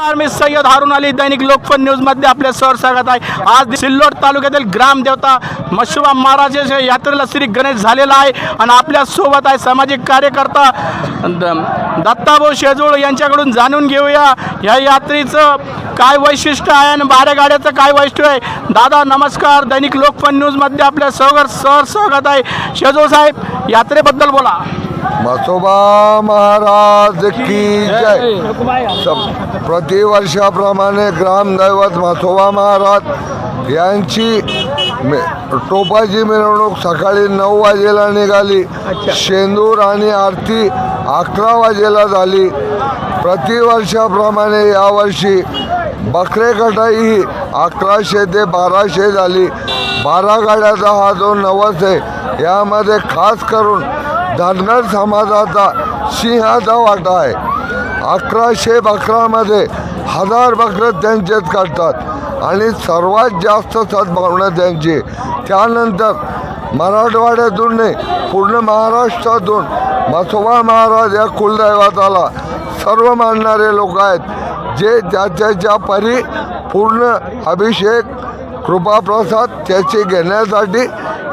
मी सय्यद हारून अली दैनिक लोकपन न्यूजमध्ये आपले सर स्वागत आहे. आज सिल्लोड तालुक्यातील ग्रामदेवता मशुबा महाराजाच्या यात्रेला श्री गणेश झालेला आहे आणि आपल्यासोबत आहे सामाजिक कार्यकर्ता द- दत्ताभाऊ शेजूळ यांच्याकडून जाणून घेऊया. या यात्रेचं काय वैशिष्ट्य आहे आणि बाऱ्या गाड्याचं काय वैशिष्ट्य आहे? दादा नमस्कार. दैनिक लोकपन न्यूजमध्ये आपल्या सर सर स्वागत आहे. शेजूळ साहेब यात्रेबद्दल बोला. मसोबा महाराज की जय. सब प्रतिवर्षाप्रमाणे ग्रामदैवत मसोबा महाराज यांची मे- टोपाची मिरवणूक सकाळी नऊ वाजेला निघाली. शेंदूर आणि आरती अकरा वाजेला झाली. प्रतिवर्षाप्रमाणे यावर्षी बकरे कटाई ही अकराशे ते बाराशे झाली. बारा गाड्याचा हा जो नवस आहे यामध्ये खास करून धनगर समाजाचा सिंहाचा वाटा आहे. अकराशे बकरामध्ये हजार बकरं त्यांचेच काढतात आणि सर्वात जास्त सद्भावना त्यांची. त्यानंतर मराठवाड्यातून नाही पूर्ण महाराष्ट्रातून मसोबा महाराज या कुलदैवताला सर्व मानणारे लोक आहेत जे त्याच्या परी पूर्ण अभिषेक कृपाप्रसाद त्याचे घेण्यासाठी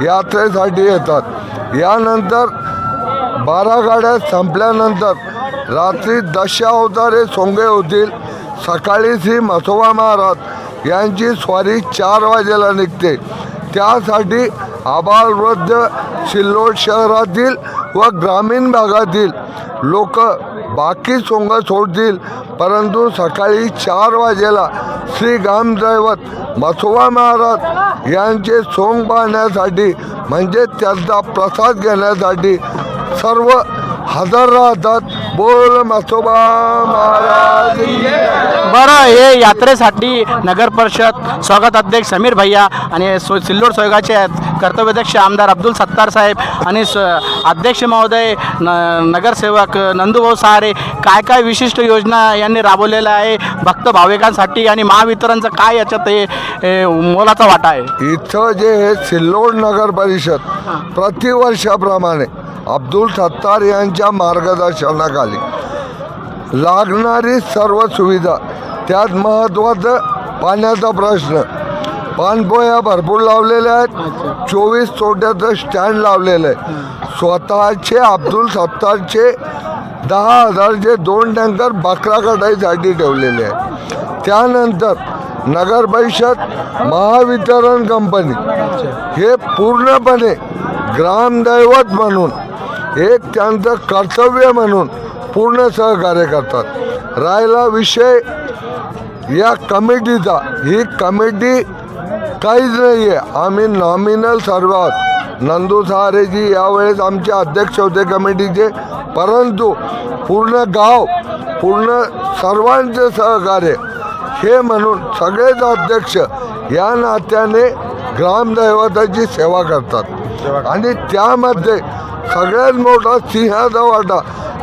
यात्रेसाठी येतात. यानंतर बारा गाड्या संपल्यानंतर रात्री दशावतारे सोंगे होतील. सकाळी श्री मसोबा महाराज यांची स्वारी चार वाजेला निघते. त्यासाठी आबालवृद्ध सिल्लोड शहरातील व ग्रामीण भागातील लोक बाकी सोंग सोडतील. परंतु सकाळी चार वाजेला श्री ग्रामदैवत मसोबा महाराज यांचे सोंग पाहण्यासाठी म्हणजे त्यांचा प्रसाद घेण्यासाठी सर्व हजर राहतात बोल मसोबा महाराज. बरं हे यात्रेसाठी नगर परिषद स्वागत अध्यक्ष समीर भैया आणि सो सिल्लोड सोयगाचे कर्तव्याध्यक्ष आमदार अब्दुल सत्तार साहेब आणि स अध्यक्ष महोदय न नगरसेवक नंदूभाऊ सहारे काय काय विशिष्ट योजना यांनी राबवलेल्या आहे? भक्त भाविकांसाठी आणि महावितरणचं काय याच्यात हे हे मोलाचा वाटा आहे? इथं जे हे सिल्लोड नगर परिषद प्रतिवर्षाप्रमाणे अब्दुल सत्तार यांच्या मार्गदर्शनाखाली लागणारी सर्व सुविधा त्यात महत्त्वाचं पाण्याचा प्रश्न पाणपोया भरपूर लावलेल्या आहेत चोवीस चोट्याचं स्टँड लावलेलं आहे. स्वतःचे अब्दुल सत्तारचे दहा हजारचे दोन टँकर बकरा कटाईसाठी ठेवलेले आहेत. त्यानंतर नगर परिषद महावितरण कंपनी हे पूर्णपणे ग्रामदैवत म्हणून एक त्यांचं कर्तव्य म्हणून पूर्ण सहकार्य करतात. राहिला विषय या कमिटीचा. ही कमिटी काहीच नाही आहे आम्ही नॉमिनल सर्व आहोत. नंदू सहारेजी यावेळेस आमचे अध्यक्ष होते कमिटीचे. परंतु पूर्ण गाव पूर्ण सर्वांचे सहकार्य. हे म्हणून सगळेच अध्यक्ष या नात्याने ग्रामदैवताची सेवा करतात. आणि त्यामध्ये सगळ्यात मोठा सिंहाचा वाटा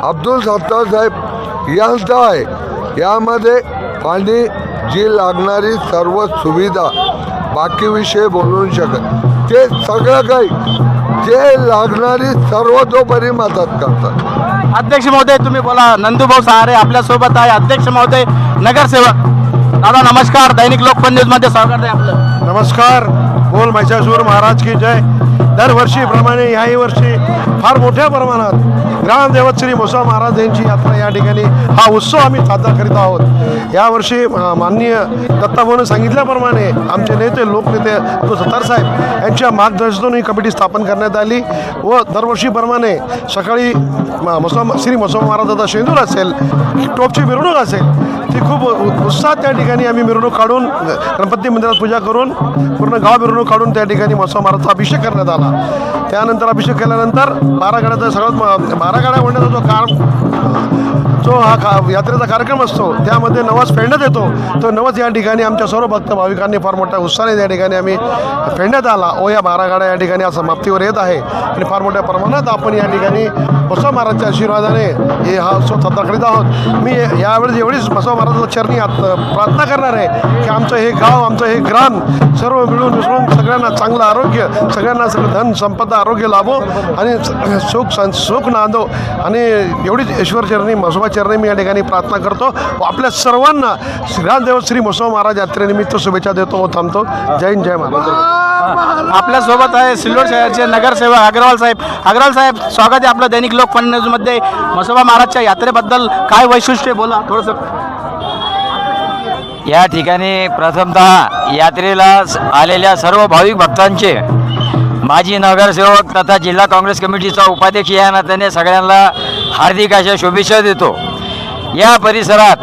अब्दुल सत्तार साहेब यांचा आहे. यामध्ये पाणी जी लागणारी सर्व सुविधा बाकी विषय बोलू शकत. ते सगळं काही जे लागणारी सर्वतोपरी मदत करतात. अध्यक्ष महोदय तुम्ही बोला. नंदूभाऊ सहारे आपल्यासोबत आहे. अध्यक्ष महोदय नगरसेवक. दादा नमस्कार. दैनिक लोकपन न्यूजमध्ये स्वागत आहे आपलं. नमस्कार. बोल महिषासूर महाराज की जय. दरवर्षीप्रमाणे याही वर्षी फार मोठ्या प्रमाणात ग्रामदेवत श्री मोसा महाराज यांची यात्रा या ठिकाणी हा उत्सव आम्ही साजरा करीत आहोत. यावर्षी माननीय दत्ताभाऊने सांगितल्याप्रमाणे आमचे नेते लोकनेते अब्दुल सत्तार साहेब यांच्या मार्गदर्शनातून ही कमिटी स्थापन करण्यात आली व दरवर्षीप्रमाणे सकाळी म- श्री मसोबा महाराजाचा शेंदूर असेल टोपची मिरवणूक असेल ती खूप उ- उत्साहात त्या ठिकाणी आम्ही मिरवणूक काढून गणपती मंदिरात पूजा करून पूर्ण गाव मिरवणूक काढून त्या ठिकाणी मसा महाराजचा अभिषेक करण्यात आला. त्यानंतर अभिषेक केल्यानंतर बारा गाड्याचा सगळ्यात बारा गाड्या म्हणण्याचा जो कार जो हा का यात्रेचा कार्यक्रम असतो. त्यामध्ये नवस फेडण्यात येतो. तो नवस या ठिकाणी आमच्या सर्व भक्त भाविकांनी फार मोठ्या उत्साहाने या ठिकाणी आम्ही फेडण्यात आला. ओ या बारा गाड्या या ठिकाणी असं समाप्तीवर येत आहे. आणि फार मोठ्या प्रमाणात आपण या ठिकाणी बसव महाराजच्या आशीर्वादाने हे हा उत्सव साजरा करीत आहोत. मी यावेळेस एवढीच बसव महाराजाच्या चरणी आत प्रार्थना करणार आहे की आमचं हे गाव आमचं हे ग्राम सर्व मिळून मिसळून सगळ्यांना चांगलं आरोग्य सगळ्यांना सगळं धन संपदा आरोग्य लाभो आणि सुख सं सुख नांदो. आणि एवढीच ईश्वर चरणी म्हसोबा चरणी मी या ठिकाणी प्रार्थना करतो. व आपल्या सर्वांना श्रीरामदेव श्री म्हसोबा महाराज यात्रेनिमित्त शुभेच्छा देतो व थांबतो. जय हिंद जय महाराज. आपल्यासोबत आहे सिल्लोड शहराचे नगरसेवक अग्रवाल साहेब. अग्रवाल साहेब स्वागत आहे आपलं दैनिक लोकपण न्यूजमध्ये मसोबा महाराजच्या यात्रेबद्दल काय वैशिष्ट्य आहे? बोला थोडंसं. या ठिकाणी प्रथमतः यात्रेला आलेल्या सर्व भाविक भक्तांचे माजी नगरसेवक तथा जिल्हा काँग्रेस कमिटीचा उपाध्यक्ष या नात्याने सगळ्यांना हार्दिक अशा शुभेच्छा देतो. या परिसरात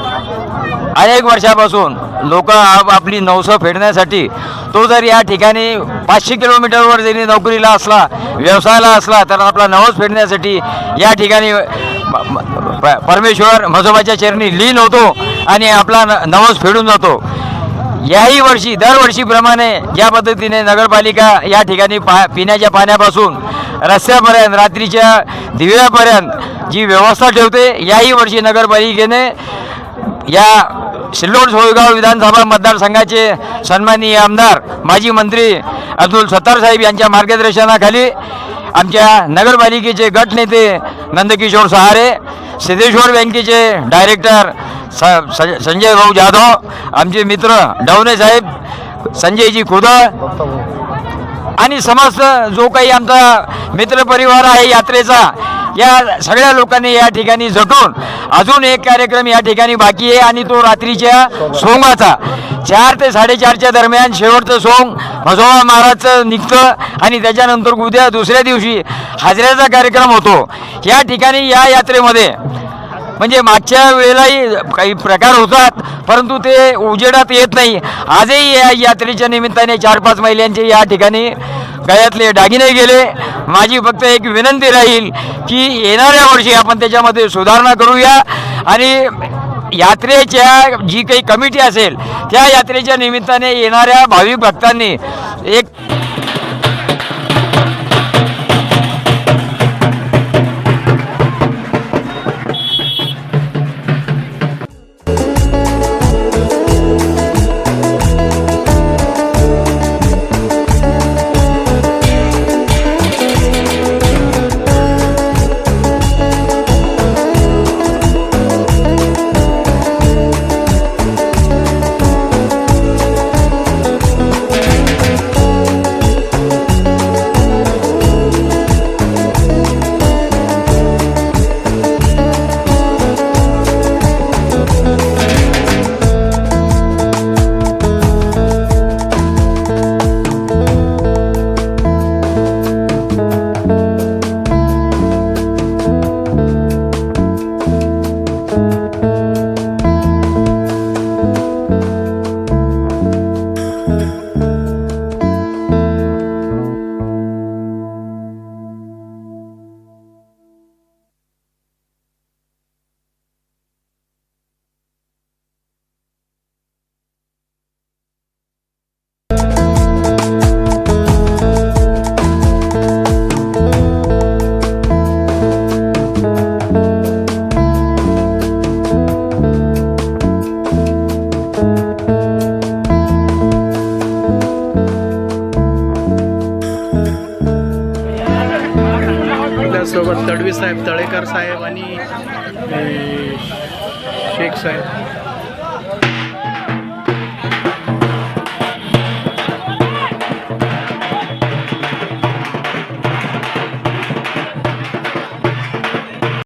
अनेक वर्षापासून लोक आपली नवसं फेडण्यासाठी तो जर या ठिकाणी पाचशे किलोमीटरवर जरी नोकरीला असला व्यवसायाला असला तर आपला नवस फेडण्यासाठी या ठिकाणी प- परमेश्वर म्हजोबाच्या चरणी लीन होतो आणि आपला न- नवस फेडून जातो. याही वर्षी दरवर्षीप्रमाणे ज्या पद्धतीने नगरपालिका या ठिकाणी पा पिण्याच्या पाण्यापासून रस्त्यापर्यंत रात्रीच्या दिव्यापर्यंत जी व्यवस्था ठेवते याही वर्षी नगरपालिकेने या सिल्लोड सोयगाव विधानसभा मतदारसंघाचे सन्माननीय आमदार माजी मंत्री अब्दुल सत्तार साहेब यांच्या मार्गदर्शनाखाली आमच्या नगरपालिकेचे गटनेते नंदकिशोर सहारे सिद्धेश्वर बँकेचे डायरेक्टर स संजय भाऊ जाधव आमचे मित्र डवणे साहेब संजयजी खुदळ आणि समस्त जो काही आमचा मित्रपरिवार आहे यात्रेचा या सगळ्या लोकांनी या ठिकाणी झटून अजून एक कार्यक्रम या ठिकाणी बाकी आहे आणि तो रात्रीच्या सोंगाचा चार ते साडेचारच्या दरम्यान शेवटचं सोंग भजोबा महाराजचं निघतं आणि त्याच्यानंतर उद्या दुसऱ्या दिवशी हाजऱ्याचा कार्यक्रम होतो. या ठिकाणी या यात्रेमध्ये म्हणजे मागच्या वेळेलाही काही प्रकार होतात परंतु ते उजेडात येत नाही. आजही या यात्रेच्या निमित्ताने चार पाच महिलांचे या ठिकाणी गळ्यातले दागिने गेले. माझी फक्त एक विनंती राहील की येणाऱ्या वर्षी आपण त्याच्यामध्ये सुधारणा करूया आणि यात्रेच्या जी काही कमिटी असेल त्या यात्रेच्या निमित्ताने येणाऱ्या भाविक भक्तांनी एक तडवी साहेब तळेकर साहेब आणि शेख साहेब.